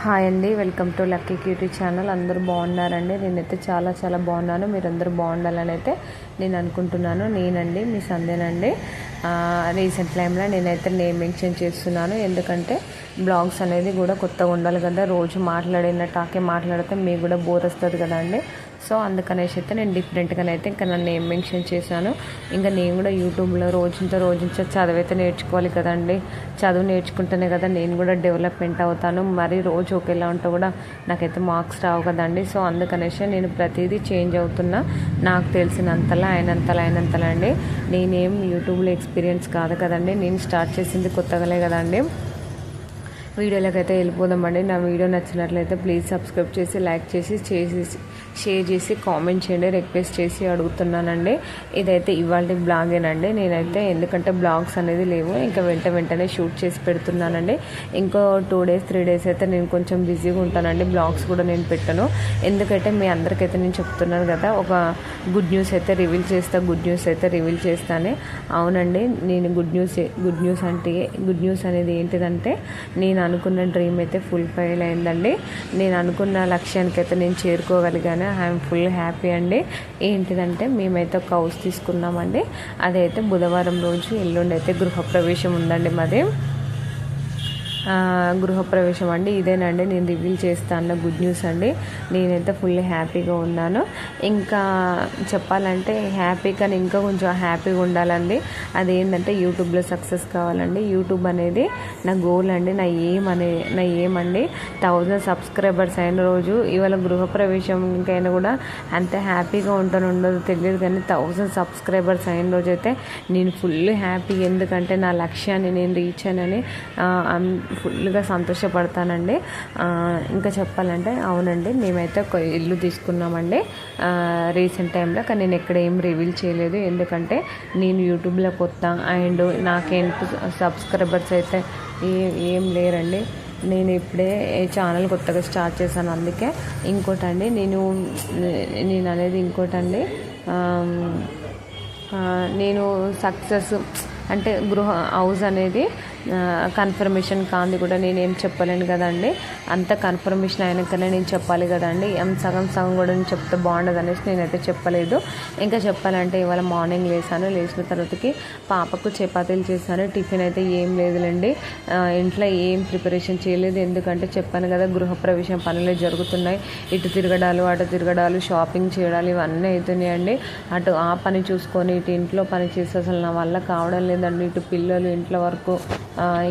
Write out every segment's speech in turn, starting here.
Hi అండి welcome to lucky cutie channel. అందరూ బాగున్నారండి? నేనైతే చాలా చాలా బాగున్నాను. మీరందరూ బాగుండాలని అయితే నేను అనుకుంటున్నాను. నేనండి మీ సందేనండి. రీసెంట్ టైంలో నేనైతే నేమ్ మెన్షన్ చేస్తున్నాను. ఎందుకంటే బ్లాగ్స్ అనేది కూడా కొత్తగా ఉండాలి కదా. రోజు మాట్లాడిన టాకే మాట్లాడితే మీకు కూడా బోర్ వస్తుంది కదా అండి సో అందుకనేసి అయితే నేను డిఫరెంట్గానైతే ఇంకా నన్ను నేమ్ మెన్షన్ చేశాను. ఇంకా నేను కూడా యూట్యూబ్లో రోజుతో రోజుంతో చదివైతే నేర్చుకోవాలి కదండి. చదువు నేర్చుకుంటేనే కదా నేను కూడా డెవలప్మెంట్ అవుతాను. మరి రోజు ఒకేలా ఉంటే కూడా నాకైతే మార్క్స్ రావు కదండి. సో అందుకనేసి నేను ప్రతిదీ చేంజ్ అవుతున్నా. నాకు తెలిసినంతలా అయినంతలా అయినంతలా అండి. నేనేం యూట్యూబ్లో ఎక్స్పీరియన్స్ కాదు కదండి. నేను స్టార్ట్ చేసింది కొత్తగానే కదండి. వీడియోలోకి అయితే వెళ్ళిపోదామండి. నా వీడియో నచ్చినట్లయితే ప్లీజ్ సబ్స్క్రైబ్ చేసి లైక్ చేసి చేసి షేర్ చేసి కామెంట్ చేయండి రిక్వెస్ట్ చేసి అడుగుతున్నానండి. ఇదైతే ఇవాళ బ్లాగేనండి. నేనైతే ఎందుకంటే బ్లాగ్స్ అనేది లేవు. ఇంకా వెంట వెంటనే షూట్ చేసి పెడుతున్నానండి. ఇంకో టూ డేస్ త్రీ డేస్ అయితే నేను కొంచెం బిజీగా ఉంటానండి. బ్లాగ్స్ కూడా నేను పెట్టను. ఎందుకంటే మీ అందరికైతే నేను చెప్తున్నాను కదా ఒక గుడ్ న్యూస్ అయితే రివీల్ చేస్తా గుడ్ న్యూస్ అయితే రివీల్ చేస్తానే. అవునండి నేను గుడ్ న్యూస్ గుడ్ న్యూస్ అంటే గుడ్ న్యూస్ అనేది ఏంటిదంటే నేను అనుకున్న డ్రీమ్ అయితే ఫుల్ ఫైల్ అయిందండి. నేను అనుకున్న లక్ష్యానికి అయితే నేను చేరుకోగలిగాను. ఐఎమ్ ఫుల్ హ్యాపీ అండి. ఏంటిదంటే మేమైతే ఒక హౌస్ తీసుకున్నామండి. అదైతే బుధవారం రోజు ఎల్లుండి అయితే గృహప్రవేశం ఉందండి మాది. గృహప్రవేశం అండి. ఇదేనండి. నేను రివీల్ చేస్తాను గుడ్ న్యూస్ అండి. నేనైతే ఫుల్ హ్యాపీగా ఉన్నాను. ఇంకా చెప్పాలంటే హ్యాపీగా ఇంకా కొంచెం హ్యాపీగా ఉండాలండి. అదేంటంటే యూట్యూబ్లో సక్సెస్ కావాలండి. యూట్యూబ్ అనేది నా గోల్ అండి. నా ఏం అనే నా ఏమండి థౌజండ్ సబ్స్క్రైబర్స్ అయిన రోజు ఇవాళ గృహప్రవేశంకైనా కూడా అంత హ్యాపీగా ఉంటాను ఉండదు తెలియదు కానీ థౌజండ్ సబ్స్క్రైబర్స్ అయిన రోజు అయితే నేను ఫుల్ హ్యాపీ. ఎందుకంటే నా లక్ష్యాన్ని నేను రీచ్ అయినని ఫుల్గా సంతోషపడతానండి. ఇంకా చెప్పాలంటే అవునండి మేమైతే ఒక ఇల్లు తీసుకున్నామండి రీసెంట్ టైంలో కానీ నేను ఎక్కడ ఏం రివీల్ చేయలేదు. ఎందుకంటే నేను యూట్యూబ్లో కొత్త అండ్ నాకేం సబ్స్క్రైబర్స్ అయితే ఏ ఏం లేరండి. నేను ఇప్పుడే ఛానల్ కొత్తగా స్టార్ట్ చేశాను అందుకే ఇంకోటండి నేను నేను అనేది ఇంకోటండి నేను సక్సెస్ అంటే గృహ హౌస్ అనేది కన్ఫర్మేషన్ కాంది కూడా నేనేం చెప్పలేను కదండి. అంత కన్ఫర్మేషన్ అయినాకనే నేను చెప్పాలి కదండి. ఏం సగం సగం కూడా నేను చెప్తే బాగుండదు అనేసి నేనైతే చెప్పలేదు. ఇంకా చెప్పాలంటే ఇవాళ మార్నింగ్ లేసాను. లేచిన తర్వాతకి పాపకు చపాతీలు చేశాను. టిఫిన్ అయితే ఏం లేదులేండి. ఇంట్లో ఏం ప్రిపరేషన్ చేయలేదు. ఎందుకంటే చెప్పాను కదా గృహప్రవేశం పనులే జరుగుతున్నాయి. ఇటు తిరగడాలు అటు తిరగడాలు షాపింగ్ చేయడాలు ఇవన్నీ అవుతున్నాయండి అటు ఆ పని చూసుకొని ఇటు ఇంట్లో పని చేస్తే అసలు నా వల్ల కావడం లేదండి. ఇటు పిల్లలు ఇంట్లో వరకు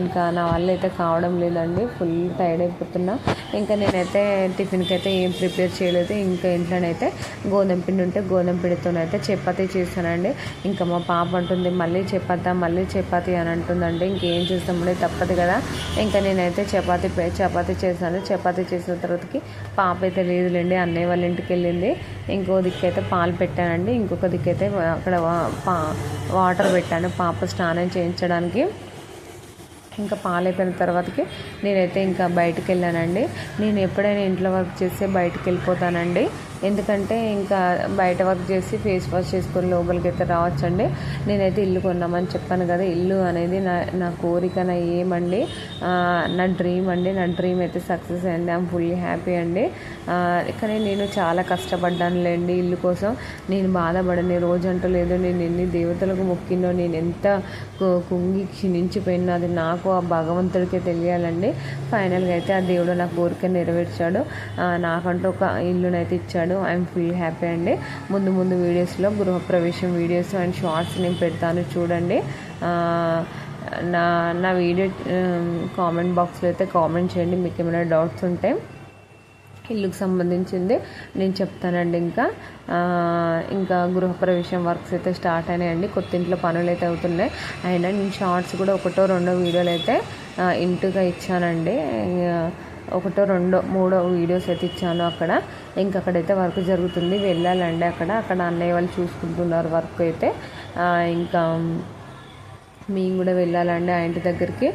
ఇంకా నా వల్ల అయితే కావడం లేదండి ఫుల్ టైర్డ్ అయిపోతున్నా. ఇంకా నేనైతే టిఫిన్కి అయితే ఏం ప్రిపేర్ చేయలేదు ఇంకా ఇంట్లోనైతే గోధుమ పిండి ఉంటే గోధుమ పిండితోనైతే చపాతీ చేశానండి. ఇంకా మా పాప అంటుంది మళ్ళీ చపాతా మళ్ళీ చపాతీ అని అంటుందండి ఇంకేం చేస్తామండి తప్పదు కదా. ఇంకా నేనైతే చపాతీ చపాతీ చేశాను. చపాతీ చేసిన తర్వాతకి పాప అయితే లేదులేండి అన్నయ్య వాళ్ళ ఇంటికి వెళ్ళింది. ఇంకో దిక్కైతే పాలు పెట్టానండి ఇంకొక దిక్కైతే అక్కడ వాటర్ పెట్టాను పాప స్నానం చేయించడానికి. ఇంకా పాలైపోయిన తర్వాతకి నేనైతే ఇంకా బయటకు వెళ్ళానండి. నేను ఎప్పుడైనా ఇంట్లో వర్క్ చేస్తే బయటకు వెళ్ళిపోతానండి. ఎందుకంటే ఇంకా బయట వర్క్ చేసి ఫేస్ వాష్ చేసుకొని లోపలికి అయితే రావచ్చండి. నేనైతే ఇల్లు కొన్నామని చెప్పాను కదా ఇల్లు అనేది నా నా కోరిక నా ఏమండి నా డ్రీమ్ అండి. నా డ్రీమ్ అయితే సక్సెస్ అయింది. ఐమ్ ఫుల్లీ హ్యాపీ అండి. కానీ నేను చాలా కష్టపడ్డాను లేండి ఇల్లు కోసం. నేను బాధపడని రోజు అంటూ లేదు. నేను ఎన్ని దేవతలకు మొక్కినో నేను ఎంత కుంగి క్షీణించిపోయినా అది నాకు ఆ భగవంతుడికే తెలియాలండి. ఫైనల్గా అయితే ఆ దేవుడు నా కోరిక నెరవేర్చాడు. నాకంటూ ఒక ఇల్లునైతే ఇచ్చాడు. ఐఎమ్ ఫుల్ హ్యాపీ అండి. ముందు ముందు వీడియోస్లో గృహప్రవేశం వీడియోస్ అండ్ షార్ట్స్ నేను పెడతాను చూడండి. నా నా వీడియో కామెంట్ బాక్స్లో అయితే కామెంట్ చేయండి. మీకు ఏమైనా డౌట్స్ ఉంటే ఇల్లుకు సంబంధించింది నేను చెప్తానండి ఇంకా. ఇంకా గృహప్రవేశం వర్క్స్ అయితే స్టార్ట్ అయినాయండి. కొత్త ఇంట్లో పనులు అయితే అవుతున్నాయి. అయినా నేను షార్ట్స్ కూడా ఒకటో రెండో వీడియోలు అయితే ఇంటిగా ఇచ్చానండి. ఒకటో రెండో మూడో వీడియోస్ అయితే ఇచ్చాను అక్కడ. ఇంకా అక్కడైతే వర్క్ జరుగుతుంది. వెళ్ళాలండి అక్కడ. అక్కడ అన్నయ్య వాళ్ళు చూసుకుంటున్నారు వర్క్ అయితే. ఇంకా మేము కూడా వెళ్ళాలండి ఆ ఇంటి దగ్గరికి.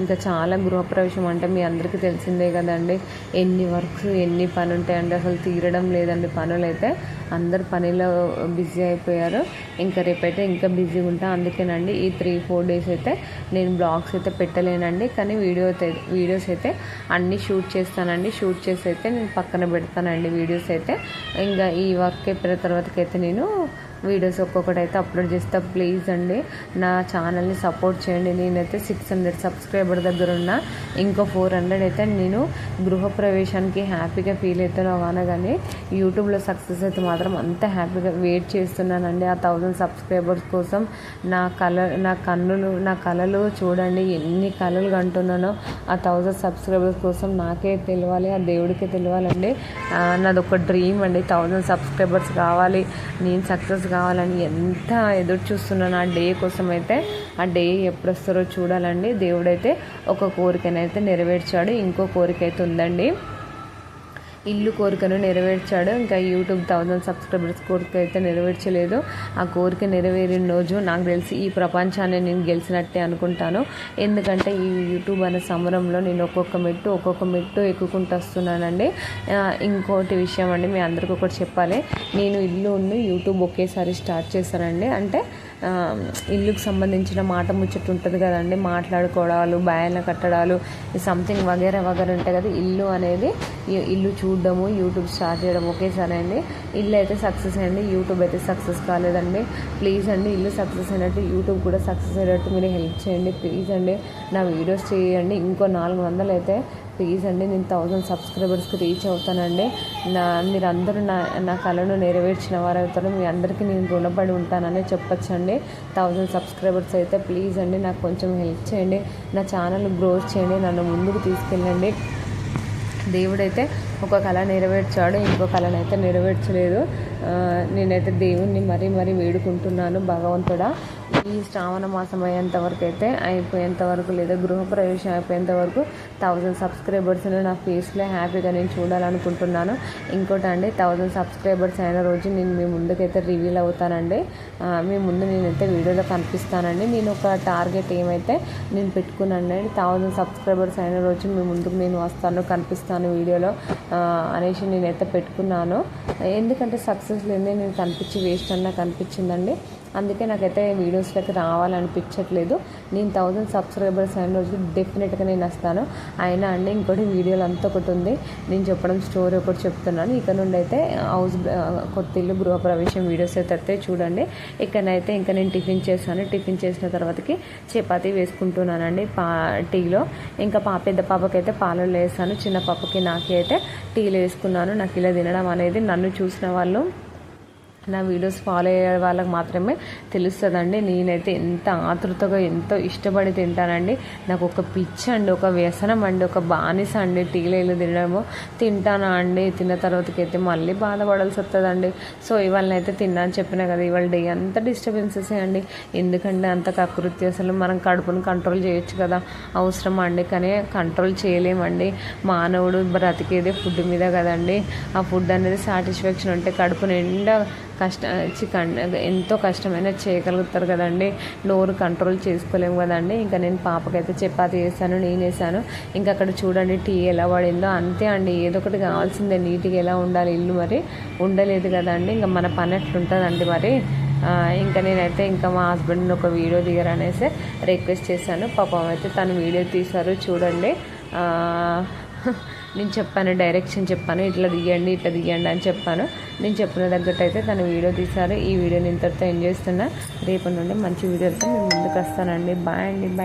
ఇంకా చాలా గృహప్రవేశం అంటే మీ అందరికీ తెలిసిందే కదండి. ఎన్ని వర్క్స్ ఎన్ని పని ఉంటాయండి అసలు తీరడం లేదండి పనులు అయితే అందరు పనిలో బిజీ అయిపోయారు. ఇంకా రేపైతే ఇంకా బిజీగా ఉంటా. అందుకేనండి ఈ త్రీ ఫోర్ డేస్ అయితే నేను బ్లాగ్స్ అయితే పెట్టలేనండి. కానీ వీడియో వీడియోస్ అయితే అన్నీ షూట్ చేస్తానండి. షూట్ చేసి అయితే నేను పక్కన పెడతానండి వీడియోస్ అయితే. ఇంకా ఈ వర్క్ అయిపోయిన తర్వాతకైతే నేను వీడియోస్ ఒక్కొక్కటి అయితే అప్లోడ్ చేస్తా. ప్లీజ్ అండి నా ఛానల్ని సపోర్ట్ చేయండి. నేనైతే సిక్స్ హండ్రెడ్ సబ్స్క్రైబర్ దగ్గర ఉన్న. ఇంకో ఫోర్ హండ్రెడ్ అయితే నేను గృహప్రవేశానికి హ్యాపీగా ఫీల్ అవుతాను అనగానే యూట్యూబ్లో సక్సెస్ అయితే మాత్రం అంత హ్యాపీగా వెయిట్ చేస్తున్నానండి. ఆ థౌజండ్ సబ్స్క్రైబర్స్ కోసం నా కళ నా కన్నులు నా కళలు చూడండి. ఎన్ని కళలు కంటున్నానో ఆ థౌజండ్ సబ్స్క్రైబర్స్ కోసం నాకే తెలియాలి ఆ దేవుడికే తెలియాలండి నాది ఒక డ్రీమ్ అండి. థౌజండ్ సబ్స్క్రైబర్స్ కావాలి. నేను సక్సెస్ కావాలని ఎంత ఎదురు చూస్తున్నాను ఆ డే కోసం అయితే ఆ డే ఎప్పుడు వస్తారో చూడాలండి. దేవుడైతే ఒక కోరికనైతే నెరవేర్చాడు. ఇంకో కోరిక అయితే ఉందండి. ఇల్లు కోరికను నెరవేర్చాడు. ఇంకా యూట్యూబ్ థౌజండ్ సబ్స్క్రైబర్స్ కోరిక అయితే నెరవేర్చలేదు. ఆ కోరిక నెరవేరిన రోజు నాకు తెలిసి ఈ ప్రపంచాన్ని నేను గెలిచినట్టే అనుకుంటాను. ఎందుకంటే ఈ యూట్యూబ్ అనే సమరంలో నేను ఒక్కొక్క మెట్టు ఒక్కొక్క మెట్టు ఎక్కుకుంటూ వస్తున్నానండి. ఇంకోటి విషయం అండి మీ అందరికీ ఒకటి చెప్పాలి. నేను ఇల్లు యూట్యూబ్ ఒకేసారి స్టార్ట్ చేశానండి. అంటే ఇల్లుకు సంబంధించిన మాట ముచ్చట ఉంటుంది కదండి. మాట్లాడుకోవడాలు బాయన కట్టడాలు సంథింగ్ వగేరా వగేరా ఉంటాయి కదా. ఇల్లు అనేది ఇల్లు చూడడము యూట్యూబ్ స్టార్ట్ చేయడం ఒకేసారి అండి. ఇల్లు అయితే సక్సెస్ అయింది. యూట్యూబ్ అయితే సక్సెస్ కాలేదండి. ప్లీజ్ అండి ఇల్లు సక్సెస్ అయినట్టు యూట్యూబ్ కూడా సక్సెస్ అయినట్టు మీరు హెల్ప్ చేయండి. ప్లీజ్ అండి నా వీడియోస్ చేయండి. ఇంకో నాలుగు వందలు అయితే ప్లీజ్ అండి నేను థౌజండ్ సబ్స్క్రైబర్స్కి రీచ్ అవుతానండి. నా మీరందరూ నా నా కళను నెరవేర్చిన వారు అవుతారు మీ అందరికీ నేను రుణపడి ఉంటానని చెప్పొచ్చండి. థౌజండ్ సబ్స్క్రైబర్స్ అయితే ప్లీజ్ అండి నాకు కొంచెం హెల్ప్ చేయండి. నా ఛానల్ గ్రోత్ చేయండి నన్ను ముందుకు తీసుకెళ్ళండి. దేవుడైతే ఒక కళ నెరవేర్చాడు ఇంకో కళనైతే నెరవేర్చలేదు. నేనైతే దేవుణ్ణి మరీ మరీ వేడుకుంటున్నాను భగవంతుడా. ఈ శ్రావణ మాసం అయ్యేంత వరకు అయితే అయిపోయేంత వరకు లేదా గృహప్రవేశం అయిపోయేంత వరకు థౌజండ్ సబ్స్క్రైబర్స్ని నా ఫేస్లో హ్యాపీగా నేను చూడాలనుకుంటున్నాను. ఇంకోటి అండి థౌజండ్ సబ్స్క్రైబర్స్ అయిన రోజు నేను మీ ముందుకైతే రివీల్ అవుతానండి. మీ ముందు నేనైతే వీడియోలో కనిపిస్తానండి. నేను ఒక టార్గెట్ ఏమైతే నేను పెట్టుకున్నాను థౌజండ్ సబ్స్క్రైబర్స్ అయిన రోజు మీ ముందుకు నేను వస్తాను కనిపిస్తాను వీడియోలో అనేసి నేనైతే పెట్టుకున్నాను. ఎందుకంటే సక్సెస్ లేని నేను కనిపించి వేస్ట్ అన్న కనిపించిందండి. అందుకే నాకైతే వీడియోస్లోకి రావాలనిపించట్లేదు. నేను థౌజండ్ సబ్స్క్రైబర్స్ అయిన రోజు డెఫినెట్గా నేను వస్తాను. అయినా అండి ఇంకోటి వీడియోలు అంతా ఒకటి ఉంది. నేను చెప్పడం స్టోరీ ఒకటి చెప్తున్నాను. ఇక్కడ నుండి అయితే హౌస్ కొత్త ఇల్లు గృహప్రవేశం వీడియోస్ అయితే అయితే చూడండి. ఇక్కడనైతే ఇంకా నేను టిఫిన్ చేశాను. టిఫిన్ చేసిన తర్వాతకి చపాతీ వేసుకుంటున్నానండి పా టీలో. ఇంకా పా పెద్ద పాపకైతే పాలల్లో వేసాను చిన్న పాపకి నాకైతే టీలు టీలో వేసుకున్నాను నాకు ఇలా తినడం అనేది నన్ను చూసిన వాళ్ళు నా వీడియోస్ ఫాలో అయ్యే వాళ్ళకి మాత్రమే తెలుస్తుందండి. నేనైతే ఎంత ఆతృతగా ఎంతో ఇష్టపడి తింటానండి. నాకు ఒక పిచ్చి అండి ఒక వ్యసనం అండి ఒక బానిస అండి టీలేలు తినడము. తింటానా అండి? తిన్న తర్వాతకి అయితే మళ్ళీ బాధపడాల్సి వస్తుందండి. సో ఇవాళ అయితే తిన్నా అని చెప్పినా కదా ఇవాళ డే అంత డిస్టర్బెన్సెస్ అండి. ఎందుకంటే అంత కకృతి అసలు మనం కడుపును కంట్రోల్ చేయొచ్చు కదా అవసరం అండి? కానీ కంట్రోల్ చేయలేమండి. మానవుడు బ్రతికేదే ఫుడ్ మీద కదండి. ఆ ఫుడ్ అనేది సాటిస్ఫాక్షన్ ఉంటే కడుపు నిండా కష్ట చికెన్ ఎంతో కష్టమైన చేయగలుగుతారు కదండి. నోరు కంట్రోల్ చేసుకోలేము కదండి. ఇంకా నేను పాపకైతే చపాతి వేసాను నేను వేసాను ఇంకా అక్కడ చూడండి టీ ఎలా పడిందో. అంతే అండి. ఏదో ఒకటి కావాల్సిందే. నీట్గా ఎలా ఉండాలి ఇల్లు మరి? ఉండలేదు కదండి. ఇంకా మన పని ఎట్లుంటుందండి మరి? ఇంకా నేనైతే ఇంకా మా హస్బెండ్ని ఒక వీడియో దిగరనేసి రిక్వెస్ట్ చేశాను. పాపం అయితే తను వీడియో తీశారు. చూడండి. నేను చెప్పాను డైరెక్షన్ చెప్పాను ఇట్లా దిగండి ఇట్లా దిగండి అని చెప్పాను. నేను చెప్పిన తగ్గట్టు అయితే తను వీడియో తీశారు. ఈ వీడియోని ఇంతటితో ఎంజాయ్ చేస్తున్నా. రేపటి నుండి మంచి వీడియోతో నేను ముందుకు వస్తానండి. బాయ్ అండి బాయ్.